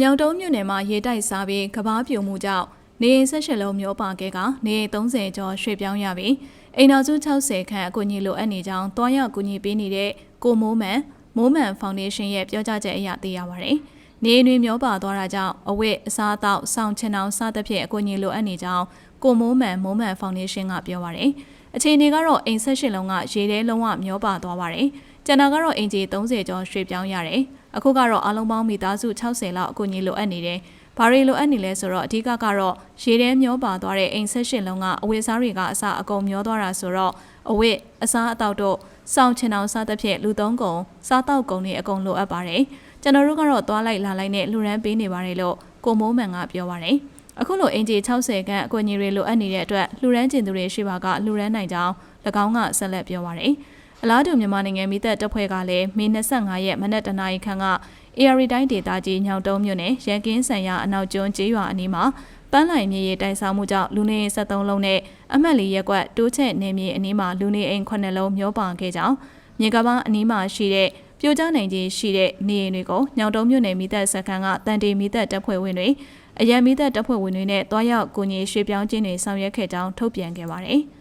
ညောင်တုံးမြို့နယ်မှာရေတိုက်စားပြီးကဘာပြိုမှုကြောင့်နေအိမ်၁၈လုံးမျိုးပါခဲ့ကနေအိမ်30ကျော်ရွှေ့ပြောင်းရပြီးအိမ်တော်စု60ခန့်အကူအညီလိုအပ်နေကြောင်းတွားရောက်ကူညီပေးနေတဲ့ကိုမိုးမန်မိုးမန်ဖောင်ဒေးရှင်းရဲ့ပြောကြားချက်အရသိရပါဗျ။နေအိမ်တွေမျောပါသွားတာကြောင့်အဝတ်အစားအသောက်စောင့်ချင်အောင်စသဖြင့်အကူအညီလိုအပ်နေကြောင်းကိုမိုးမန်မိုးမန်ဖောင်ဒေးရှင်းကပြောပါဗျ။အခြေအနေကတော့အိမ်၁၈လုံးကရေထဲလုံးဝမျောပါသွားပါတယ်။ကျန်တာကတော့အင်ဂျီ30ကျော်ရွှေ့ပြောင်းရတယ်။ အခုကတော့အလုံးပေါင်းမိသားစု60လောက်အကူအညီလိုအပ်နေတယ်။ဘာတွေလိုအပ်နေလဲဆိုတော့အဓိကကတော့ရေထဲမျောပါသွားတဲ့အိမ်ဆက်ရှင်လုံးကအဝတ်စားတွေကအစအကုန်မျောသွားတာဆိုတော့အဝတ်အစားအသောက်တို့စောင့်ချင်အောင်စားသဖြင့်လူသုံးကုန်စားတောက်ကုန်တွေအကုန်လိုအပ်ပါတယ်။ကျွန်တော်တို့ကတော့သွားလိုက်လာလိုက်နဲ့လူရန်ပေးနေပါတယ်လို့ကိုမိုးမန်ကပြောပါတယ်။အခုလိုအင်ဂျီ60ခန့်အကူအညီတွေလိုအပ်နေတဲ့အတွက်လူရန်ကျင်သူတွေရှိပါကလူရန်နိုင်ကြောင်း၎င်းကဆက်လက်ပြောပါတယ်။ အလားတူမြန်မာနိုင်ငံမိသက်တပ်ဖွဲ့ကလည်းမေ25ရက်မနက်တနာရီခန့်က AR တိုင်းဒေသကြီးညောင်တုံးမြို့နယ်ရန်ကင်းဆန်ရအနောက်ကျွန်းကျေးရွာအနီးမှာပန်းလိုင်မြေရီတိုင်ဆောင်မှုကြောင့်လူနေအိမ်73လုံးနဲ့အမှတ်လေးရက်ကွက်တိုးချက်နေမြေအနီးမှာလူနေအိမ်9လုံးမျောပါခဲ့ကြောင်းမြေကပန်းအနီးမှာရှိတဲ့ပြိုကျနိုင်ခြင်းရှိတဲ့နေအိမ်တွေကိုညောင်တုံးမြို့နယ်မိသက်စခန်းကတန်တီမိသက်တပ်ဖွဲ့ဝင်တွေအရန်မိသက်တပ်ဖွဲ့ဝင်တွေနဲ့တွားရောက်ကူညီရွှေ့ပြောင်းခြင်းတွေဆောင်ရွက်ခဲ့ကြောင်းထုတ်ပြန်ခဲ့ပါတယ်။